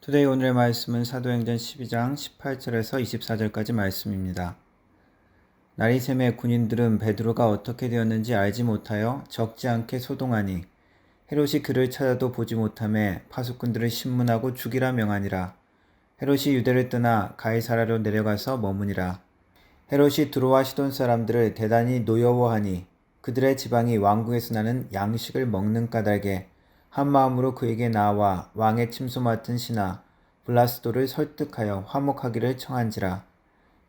투데이 오늘의 말씀은 사도행전 12장 18절에서 24절까지 말씀입니다. 날이 샘에 군인들은 베드로가 어떻게 되었는지 알지 못하여 적지 않게 소동하니 헤롯이 그를 찾아도 보지 못함에 파수꾼들을 신문하고 죽이라 명하니라. 헤롯이 유대를 떠나 가이사라로 내려가서 머무니라. 헤롯이 두로와 시돈 사람들을 대단히 노여워하니 그들의 지방이 왕국에서 나는 양식을 먹는 까닭에 한 마음으로 그에게 나와 왕의 침소 맡은 신하 블라스도를 설득하여 화목하기를 청한지라.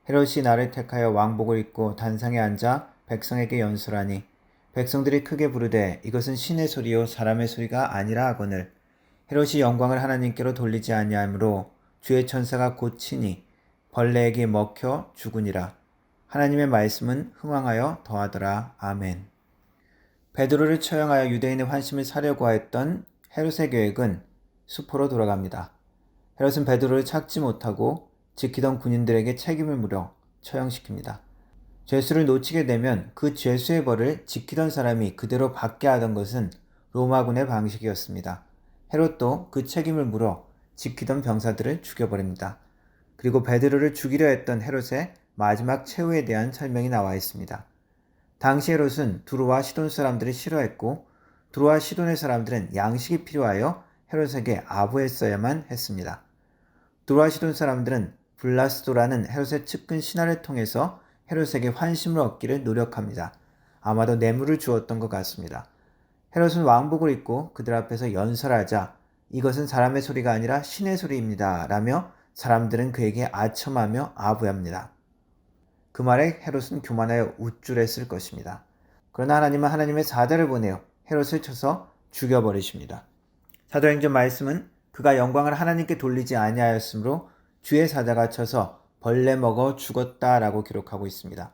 헤롯이 나를 택하여 왕복을 입고 단상에 앉아 백성에게 연설하니 백성들이 크게 부르되 이것은 신의 소리요 사람의 소리가 아니라 하거늘 헤롯이 영광을 하나님께로 돌리지 아니하므로 주의 천사가 곧 치니 벌레에게 먹혀 죽으니라. 하나님의 말씀은 흥왕하여 더하더라. 아멘. 베드로를 처형하여 유대인의 환심을 사려고 하였던 헤롯의 계획은 수포로 돌아갑니다. 헤롯은 베드로를 찾지 못하고 지키던 군인들에게 책임을 물어 처형시킵니다. 죄수를 놓치게 되면 그 죄수의 벌을 지키던 사람이 그대로 받게 하던 것은 로마군의 방식이었습니다. 헤롯도 그 책임을 물어 지키던 병사들을 죽여버립니다. 그리고 베드로를 죽이려 했던 헤롯의 마지막 최후에 대한 설명이 나와 있습니다. 당시 헤롯은 두루와 시돈 사람들을 싫어했고 두루와 시돈의 사람들은 양식이 필요하여 헤롯에게 아부했어야만 했습니다. 두루와 시돈 사람들은 블라스도라는 헤롯의 측근 신하를 통해서 헤롯에게 환심을 얻기를 노력합니다. 아마도 뇌물을 주었던 것 같습니다. 헤롯은 왕복을 입고 그들 앞에서 연설하자 이것은 사람의 소리가 아니라 신의 소리입니다. 라며 사람들은 그에게 아첨하며 아부합니다. 그 말에 헤롯은 교만하여 우쭐했을 것입니다. 그러나 하나님은 하나님의 사자를 보내어 헤롯을 쳐서 죽여버리십니다. 사도행전 말씀은 그가 영광을 하나님께 돌리지 아니하였으므로 주의 사자가 쳐서 벌레 먹어 죽었다라고 기록하고 있습니다.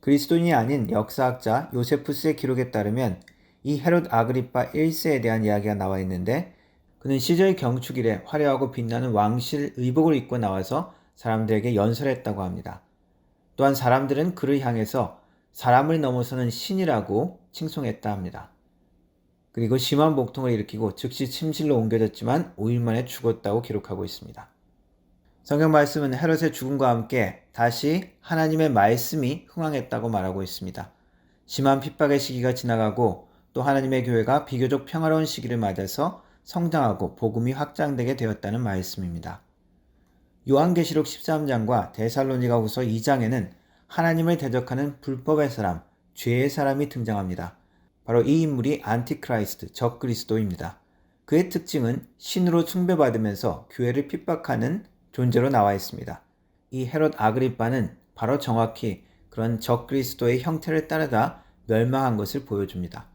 그리스도인이 아닌 역사학자 요세푸스의 기록에 따르면 이 헤롯 아그리파 1세에 대한 이야기가 나와 있는데 그는 시절 경축일에 화려하고 빛나는 왕실 의복을 입고 나와서 사람들에게 연설했다고 합니다. 또한 사람들은 그를 향해서 사람을 넘어서는 신이라고 칭송했다 합니다. 그리고 심한 복통을 일으키고 즉시 침실로 옮겨졌지만 5일 만에 죽었다고 기록하고 있습니다. 성경 말씀은 헤롯의 죽음과 함께 다시 하나님의 말씀이 흥황했다고 말하고 있습니다. 심한 핍박의 시기가 지나가고 또 하나님의 교회가 비교적 평화로운 시기를 맞아서 성장하고 복음이 확장되게 되었다는 말씀입니다. 요한계시록 13장과 데살로니가 후서 2장에는 하나님을 대적하는 불법의 사람, 죄의 사람이 등장합니다. 바로 이 인물이 안티크라이스트, 적그리스도입니다. 그의 특징은 신으로 숭배받으면서 교회를 핍박하는 존재로 나와 있습니다. 이 헤롯 아그리빠는 바로 정확히 그런 적그리스도의 형태를 따르다 멸망한 것을 보여줍니다.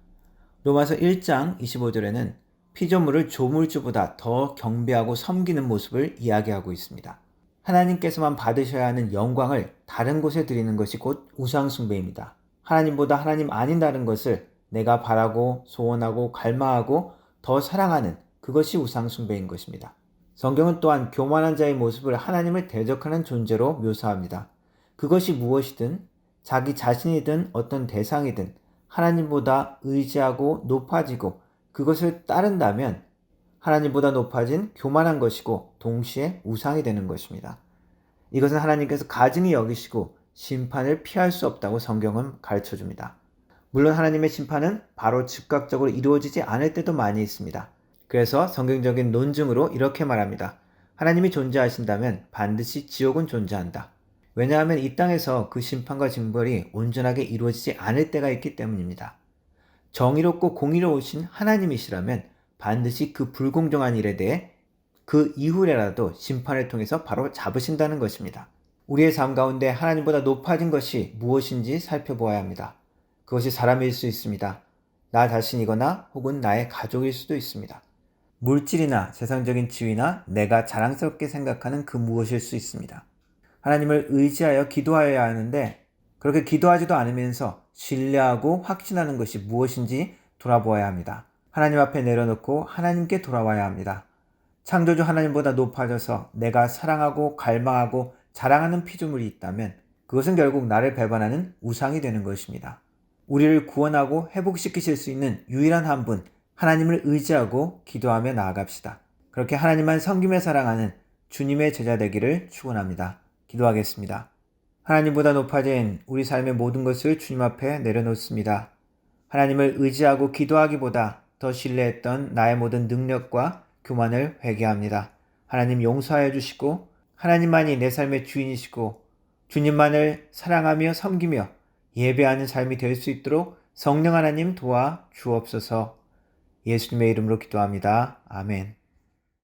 로마서 1장 25절에는 피조물을 조물주보다 더 경배하고 섬기는 모습을 이야기하고 있습니다. 하나님께서만 받으셔야 하는 영광을 다른 곳에 드리는 것이 곧 우상숭배입니다. 하나님보다 하나님 아닌 다른 것을 내가 바라고 소원하고 갈망하고 더 사랑하는 그것이 우상숭배인 것입니다. 성경은 또한 교만한 자의 모습을 하나님을 대적하는 존재로 묘사합니다. 그것이 무엇이든 자기 자신이든 어떤 대상이든 하나님보다 의지하고 높아지고 그것을 따른다면 하나님보다 높아진 교만한 것이고 동시에 우상이 되는 것입니다. 이것은 하나님께서 가증히 여기시고 심판을 피할 수 없다고 성경은 가르쳐 줍니다. 물론 하나님의 심판은 바로 즉각적으로 이루어지지 않을 때도 많이 있습니다. 그래서 성경적인 논증으로 이렇게 말합니다. 하나님이 존재하신다면 반드시 지옥은 존재한다. 왜냐하면 이 땅에서 그 심판과 징벌이 온전하게 이루어지지 않을 때가 있기 때문입니다. 정의롭고 공의로우신 하나님이시라면 반드시 그 불공정한 일에 대해 그 이후에라도 심판을 통해서 바로 잡으신다는 것입니다. 우리의 삶 가운데 하나님보다 높아진 것이 무엇인지 살펴보아야 합니다. 그것이 사람일 수 있습니다. 나 자신이거나 혹은 나의 가족일 수도 있습니다. 물질이나 세상적인 지위나 내가 자랑스럽게 생각하는 그 무엇일 수 있습니다. 하나님을 의지하여 기도하여야 하는데 그렇게 기도하지도 않으면서 신뢰하고 확신하는 것이 무엇인지 돌아보아야 합니다. 하나님 앞에 내려놓고 하나님께 돌아와야 합니다. 창조주 하나님보다 높아져서 내가 사랑하고 갈망하고 자랑하는 피조물이 있다면 그것은 결국 나를 배반하는 우상이 되는 것입니다. 우리를 구원하고 회복시키실 수 있는 유일한 한 분, 하나님을 의지하고 기도하며 나아갑시다. 그렇게 하나님만 섬김에 사랑하는 주님의 제자 되기를 축원합니다. 기도하겠습니다. 하나님보다 높아진 우리 삶의 모든 것을 주님 앞에 내려놓습니다. 하나님을 의지하고 기도하기보다 더 신뢰했던 나의 모든 능력과 교만을 회개합니다. 하나님 용서하여 주시고 하나님만이 내 삶의 주인이시고 주님만을 사랑하며 섬기며 예배하는 삶이 될 수 있도록 성령 하나님 도와 주옵소서 예수님의 이름으로 기도합니다. 아멘.